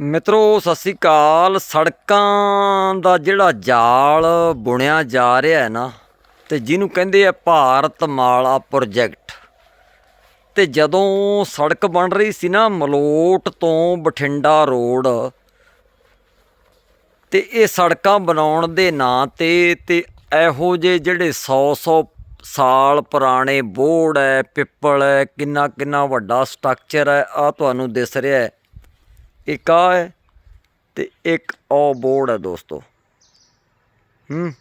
ਮਿੱਤਰੋ, ਸਤਿ ਸ੍ਰੀ ਅਕਾਲ। ਸੜਕਾਂ ਦਾ ਜਿਹੜਾ ਜਾਲ ਬੁਣਿਆ ਜਾ ਰਿਹਾ ਹੈ ਨਾ, ਤੇ ਜਿਹਨੂੰ ਕਹਿੰਦੇ ਆ ਭਾਰਤ ਮਾਲਾ ਪ੍ਰੋਜੈਕਟ। ਤੇ ਜਦੋਂ ਸੜਕ ਬਣ ਰਹੀ ਸੀ ਨਾ, ਮਲੋਟ ਤੋਂ ਬਠਿੰਡਾ ਰੋਡ, ਤੇ ਇਹ ਸੜਕਾਂ ਬਣਾਉਣ ਦੇ ਨਾਂ ਤੇ ਤੇ ਇਹੋ ਜਿਹੇ ਜਿਹੜੇ 100 100 ਸਾਲ ਪੁਰਾਣੇ ਬੋਰਡ ਹੈ, ਪਿੱਪਲ ਹੈ ਕਿੰਨਾ ਕਿੰਨਾ ਵੱਡਾ ਸਟਰਕਚਰ ਹੈ ਆ ਤੁਹਾਨੂੰ ਦਿਸ ਰਿਹਾ ਹੈ। ਇੱਕ ਆ ਹੈ ਤੇ ਇੱਕ ਆ ਬੋਰਡ ਹੈ ਦੋਸਤੋ। ਹੂੰ।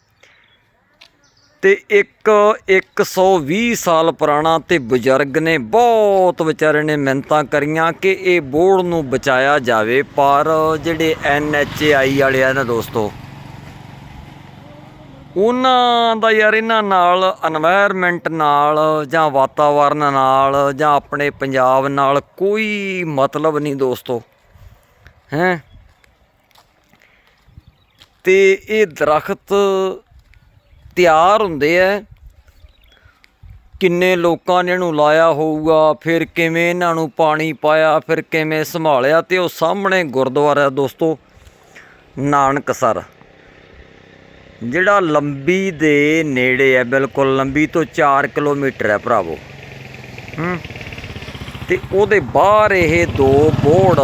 ਤੇ ਇੱਕ 120 ਸਾਲ ਪੁਰਾਣਾ ਤੇ ਬਜ਼ੁਰਗ ਨੇ ਬਹੁਤ ਵਿਚਾਰੇ ਨੇ ਮਿਹਨਤਾਂ ਕਰੀਆਂ ਕਿ ਇਹ ਬੋਰਡ ਨੂੰ ਬਚਾਇਆ ਜਾਵੇ, ਪਰ ਜਿਹੜੇ ਐਨਐਚਏਆਈ ਵਾਲੇ ਆ ਨਾ ਦੋਸਤੋ, ਉਹਨਾਂ ਦਾ ਯਾਰ ਇਹਨਾਂ ਨਾਲ এনवायरमेंट ਨਾਲ ਜਾਂ ਵਾਤਾਵਰਨ ਨਾਲ ਜਾਂ ਆਪਣੇ ਪੰਜਾਬ ਨਾਲ ਕੋਈ ਮਤਲਬ ਨਹੀਂ ਦੋਸਤੋ। ਹੈ? ਤੇ ਇਹ ਦਰਖਤ ਤਿਆਰ ਹੁੰਦੇ ਐ। ਕਿੰਨੇ ਲੋਕਾਂ ਨੇ ਇਹਨੂੰ ਲਾਇਆ ਹੋਊਗਾ, ਫਿਰ ਕਿਵੇਂ ਇਹਨਾਂ ਨੂੰ ਪਾਣੀ ਪਾਇਆ, ਫਿਰ ਕਿਵੇਂ ਸੰਭਾਲਿਆ ਤੇ ਉਹ ਸਾਹਮਣੇ ਗੁਰਦੁਆਰਾ ਹੈ ਦੋਸਤੋ ਨਾਨਕਸਰ ਜਿਹੜਾ ਲੰਬੀ ਦੇ ਨੇੜੇ ਹੈ ਬਿਲਕੁਲ ਲੰਬੀ ਤੋਂ 4 ਕਿਲੋਮੀਟਰ ਹੈ ਭਰਾਵੋ। ਹੂੰ? ਤੇ ਉਹਦੇ ਬਾਹਰ ਇਹ ਦੋ ਬੋਰਡ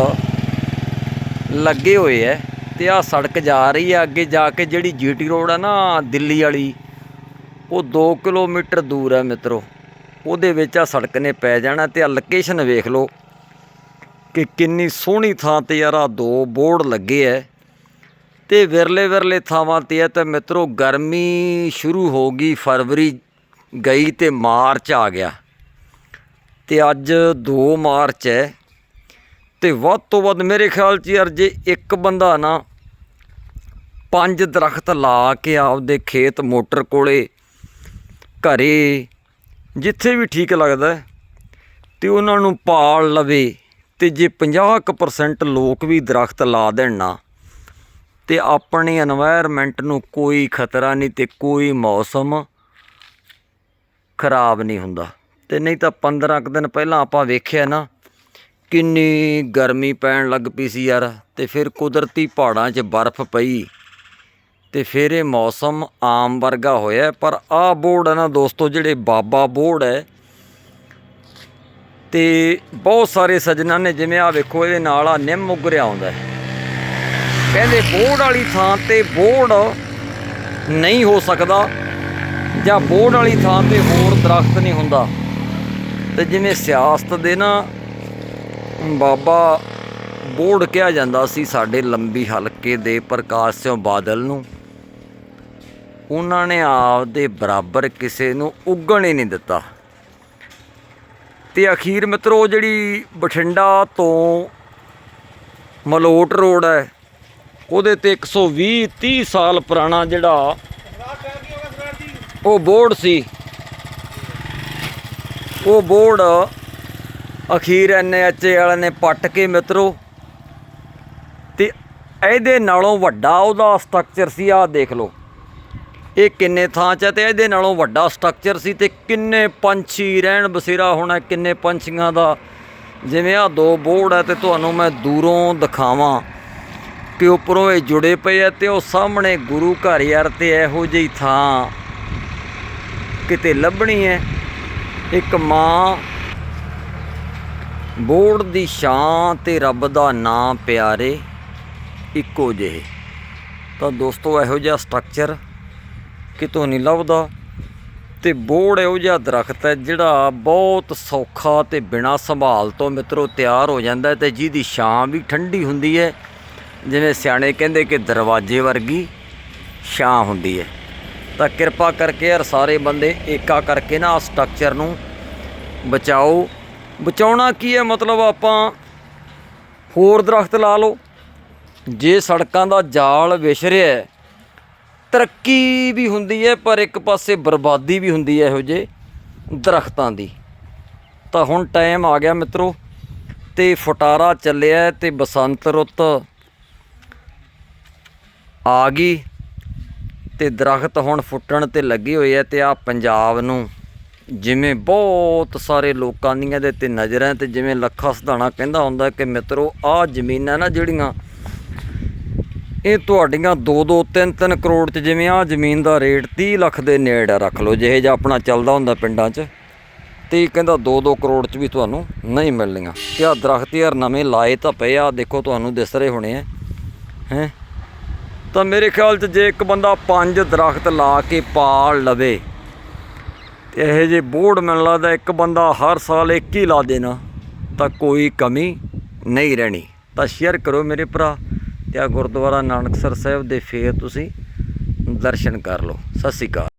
ਲੱਗੇ ਹੋਏ ਐ ਤੇ ਆ ਸੜਕ ਜਾ ਰਹੀ ਹੈ ਅੱਗੇ ਜਾ ਕੇ ਜਿਹੜੀ ਜੀਟੀ ਰੋਡ ਹੈ ਨਾ ਦਿੱਲੀ ਵਾਲੀ, ਉਹ 2 ਕਿਲੋਮੀਟਰ ਦੂਰ ਹੈ ਮਿੱਤਰੋ। ਉਹਦੇ ਵਿੱਚ ਆ ਸੜਕ ਨੇ ਪੈ ਜਾਣਾ ਤੇ ਆ ਲੋਕੇਸ਼ਨ ਵੇਖ ਲਓ ਕਿ ਕਿੰਨੀ ਸੋਹਣੀ ਥਾਂ ਤੇ ਯਾਰ ਆ ਦੋ ਬੋਰਡ ਲੱਗੇ ਐ। ਤੇ ਵਿਰਲੇ ਵਿਰਲੇ ਥਾਵਾਂ ਤੇ ਹੈ ਤੇ ਮਿੱਤਰੋ ਗਰਮੀ ਸ਼ੁਰੂ ਹੋ ਗਈ, ਫਰਵਰੀ ਗਈ ਤੇ ਮਾਰਚ ਆ ਗਿਆ। ਤੇ ਅੱਜ 2 ਮਾਰਚ ਹੈ ਤੇ ਵੱਧ ਤੋਂ ਵੱਧ ਮੇਰੇ ਖਿਆਲ 'ਚ ਯਾਰ ਜੇ ਇੱਕ ਬੰਦਾ ਨਾ ਪੰਜ ਦਰਖਤ ਲਾ ਕੇ ਆਪਦੇ ਖੇਤ ਮੋਟਰ ਕੋਲੇ, ਘਰੇ, ਜਿੱਥੇ ਵੀ ਠੀਕ ਲੱਗਦਾ ਤੇ ਉਹਨਾਂ ਨੂੰ ਪਾਲ ਲਵੇ ਤੇ ਜੇ 50% ਲੋਕ ਵੀ ਦਰਖਤ ਲਾ ਦੇਣ ਨਾ, ਤੇ ਆਪਣੇ এনवायरमेंट ਨੂੰ ਕੋਈ ਖਤਰਾ ਨਹੀਂ ਤੇ ਕੋਈ ਮੌਸਮ ਖਰਾਬ ਨਹੀਂ ਹੁੰਦਾ। ਤੇ ਨਹੀਂ ਤਾਂ 15 ਕ ਦਿਨ ਪਹਿਲਾਂ ਆਪਾਂ ਵੇਖਿਆ ਨਾ ਕਿੰਨੀ ਗਰਮੀ ਪੈਣ ਲੱਗ ਪਈ ਸੀ ਯਾਰ, ਤੇ ਫਿਰ ਕੁਦਰਤੀ ਪਹਾੜਾਂ 'ਚ ਬਰਫ਼ ਪਈ। ਤੇ ਫਿਰ ਇਹ ਮੌਸਮ ਆਮ ਵਰਗਾ ਹੋਇਆ, ਪਰ ਆਹ ਬੋਰਡ ਹੈ ਨਾ ਦੋਸਤੋ, ਜਿਹੜੇ ਬਾਬਾ ਬੋਰਡ ਹੈ। ਤੇ ਬਹੁਤ ਸਾਰੇ ਸੱਜਣਾ ਨੇ, ਜਿਵੇਂ ਆ ਵੇਖੋ, ਇਹਦੇ ਨਾਲ ਆ ਨਿੰਮ ਉਗਰਿਆ ਆਉਂਦਾ ਹੈ। ਕਹਿੰਦੇ ਬੋਰਡ ਵਾਲੀ ਥਾਂ ਤੇ ਬੋਰਡ ਨਹੀਂ ਹੋ ਸਕਦਾ, ਜਾਂ ਬੋਰਡ ਵਾਲੀ ਥਾਂ ਤੇ ਹੋਰ ਦਰਖਤ ਨਹੀਂ ਹੁੰਦਾ। ਤੇ ਜਿਵੇਂ ਸਿਆਸਤ ਦੇ ਨਾ ਬਾਬਾ ਬੋੜ ਕਿਹਾ ਜਾਂਦਾ ਸੀ ਸਾਡੇ ਲੰਬੀ ਹਲਕੇ ਦੇ ਪ੍ਰਕਾਸ਼ ਸਿੰਘ ਬਾਦਲ ਨੂੰ। ਉਹਨਾਂ ਨੇ ਆਪ ਦੇ ਬਰਾਬਰ ਕਿਸੇ ਨੂੰ ਉੱਗਣ ਹੀ ਨਹੀਂ ਦਿੱਤਾ। ਤੇ ਅਖੀਰ ਮਿੱਤਰੋ, ਜਿਹੜੀ ਬਠਿੰਡਾ ਤੋਂ ਮਲੋਟ ਰੋਡ ਹੈ, ਉਹਦੇ ਤੇ 120 30 ਸਾਲ ਪੁਰਾਣਾ ਜਿਹੜਾ ਉਹ ਬੋਰਡ ਸੀ। ਉਹ ਬੋਰਡ ਅਖੀਰ ਐਨਐਚਏ ਵਾਲਿਆਂ ਨੇ ਪੱਟ ਕੇ ਮਿੱਤਰੋ, ਤੇ ਇਹਦੇ ਨਾਲੋਂ ਵੱਡਾ ਉਹਦਾ ਸਟਰਕਚਰ ਸੀ, ਆਹ ਦੇਖ ਲਓ। ਇਹ ਕਿੰਨੇ ਥਾਂ 'ਚ ਹੈ ਤੇ ਇਹਦੇ ਨਾਲੋਂ ਵੱਡਾ ਸਟਰਕਚਰ ਸੀ ਤੇ ਕਿੰਨੇ ਪੰਛੀ ਰਹਿਣ ਬਸੇਰਾ ਹੋਣਾ, ਕਿੰਨੇ ਪੰਛੀਆਂ ਦਾ। ਜਿਵੇਂ ਆ ਦੋ ਬੋਰਡ ਹੈ ਤੇ ਤੁਹਾਨੂੰ ਮੈਂ ਦੂਰੋਂ ਦਿਖਾਵਾਂ ਕਿ ਉੱਪਰੋਂ ਇਹ ਜੁੜੇ ਪਏ ਆ ਤੇ ਉਹ ਸਾਹਮਣੇ ਗੁਰੂ ਘਰ ਯਾਰ ਤੇ ਇਹੋ ਜਿਹੀ ਥਾਂ ਕਿਤੇ ਲੱਭਣੀ ਹੈ। ਇੱਕ ਮਾਂ ਬੋਰਡ ਦੀ ਛਾਂ ਤੇ ਰੱਬ ਦਾ ਨਾਮ ਪਿਆਰੇ ਇੱਕੋ ਜਿਹੇ। ਤਾਂ ਦੋਸਤੋ, ਇਹੋ ਜਿਹਾ ਸਟਰਕਚਰ ਕਿਤੋਂ ਨਹੀਂ ਲੱਭਦਾ ਤੇ ਬੋਰਡ ਇਹੋ ਜਿਹਾ ਦਰਖਤ ਹੈ ਜਿਹੜਾ ਬਹੁਤ ਸੌਖਾ ਤੇ ਬਿਨਾਂ ਸੰਭਾਲ ਤੋਂ ਮਿੱਤਰੋ ਤਿਆਰ ਹੋ ਜਾਂਦਾ ਹੈ ਤੇ ਜਿਹਦੀ ਛਾਂ ਵੀ ਠੰਡੀ ਹੁੰਦੀ ਹੈ। ਜਿਵੇਂ ਸਿਆਣੇ ਕਹਿੰਦੇ ਕਿ ਦਰਵਾਜ਼ੇ ਵਰਗੀ ਛਾਂ ਹੁੰਦੀ ਹੈ। ਤਾਂ ਕਿਰਪਾ ਕਰਕੇ ਯਾਰ ਸਾਰੇ ਬੰਦੇ ਏਕਾ ਕਰਕੇ ਨਾ ਸਟਰਕਚਰ ਨੂੰ ਬਚਾਓ ਬਚਾਉਣਾ ਕੀ ਹੈ? ਮਤਲਬ ਆਪਾਂ ਹੋਰ ਦਰਖਤ ਲਾ ਲਓ। ਜੇ ਸੜਕਾਂ ਦਾ ਜਾਲ ਵਿਛ ਰਿਹਾ ਹੈ, ਤਰੱਕੀ ਵੀ ਹੁੰਦੀ ਹੈ, ਪਰ ਇੱਕ ਪਾਸੇ ਬਰਬਾਦੀ ਵੀ ਹੁੰਦੀ ਹੈ ਇਹੋ ਜੇ ਦਰਖਤਾਂ ਦੀ। ਤਾਂ ਹੁਣ ਟਾਈਮ ਆ ਗਿਆ ਮਿੱਤਰੋ, ਤੇ ਫਟਾਰਾ ਚੱਲਿਆ ਹੈ ਤੇ ਬਸੰਤ ਰੁੱਤ ਆ ਗਈ ਤੇ ਦਰਖਤ ਹੁਣ ਫੁੱਟਣ ਤੇ ਲੱਗੇ ਹੋਏ ਆ ਤੇ ਆ ਪੰਜਾਬ ਨੂੰ ਜਿਵੇਂ ਬਹੁਤ ਸਾਰੇ ਲੋਕਾਂ ਦੀਆਂ ਦੇ ਤੇ ਨਜ਼ਰਾਂ ਤੇ ਜਿਵੇਂ ਲੱਖਾ ਸਧਾਣਾ ਕਹਿੰਦਾ ਹੁੰਦਾ ਕਿ ਮਿੱਤਰੋ, ਆਹ ਜ਼ਮੀਨਾਂ ਨਾ ਜਿਹੜੀਆਂ, ਇਹ ਤੁਹਾਡੀਆਂ 2-2 3-3 ਕਰੋੜ ਚ ਜਿਵੇਂ ਆ ਜ਼ਮੀਨ ਦਾ ਰੇਟ 30 ਲੱਖ ਦੇ ਨੇੜੇ ਰੱਖ ਲਓ, ਜਿਹੇ ਜਿਹਾ ਆਪਣਾ ਚੱਲਦਾ ਹੁੰਦਾ ਪਿੰਡਾਂ 'ਚ ਤੇ ਕਹਿੰਦਾ 2-2 ਕਰੋੜ ਚ ਵੀ ਤੁਹਾਨੂੰ ਨਹੀਂ ਮਿਲਣੀਆਂ। ਤੇ ਆ ਦਰਖਤ ਯਾਰ ਨਵੇਂ ਲਾਏ ਤਾਂ ਪਏ ਆ, ਦੇਖੋ ਤੁਹਾਨੂੰ ਦਿਸ ਰਹੇ ਹੋਣੇ ਆ, ਹੈ? ਤਾਂ ਮੇਰੇ ਖਿਆਲ 'ਚ ਜੇ ਇੱਕ ਬੰਦਾ ਪੰਜ ਦਰਖਤ ਲਾ ਕੇ ਪਾਲ ਲਵੇ ਤੇ ਇਹ ਜੇ ਬੋਰਡ ਮੈਨੂੰ ਲੱਗਦਾ ਇੱਕ ਬੰਦਾ ਹਰ ਸਾਲ ਇੱਕ ਹੀ ਲਾ ਦੇਣਾ ਤਾਂ ਕੋਈ ਕਮੀ ਨਹੀਂ ਰਹਿਣੀ। ਤਾਂ ਸ਼ੇਅਰ ਕਰੋ ਮੇਰੇ ਭਰਾ ਤੇ ਆ ਗੁਰਦੁਆਰਾ ਨਾਨਕਸਰ ਸਾਹਿਬ ਦੇ ਫੇਰ ਤੁਸੀਂ ਦਰਸ਼ਨ ਕਰ ਲਓ। ਸਤਿ ਸ਼੍ਰੀ ਅਕਾਲ।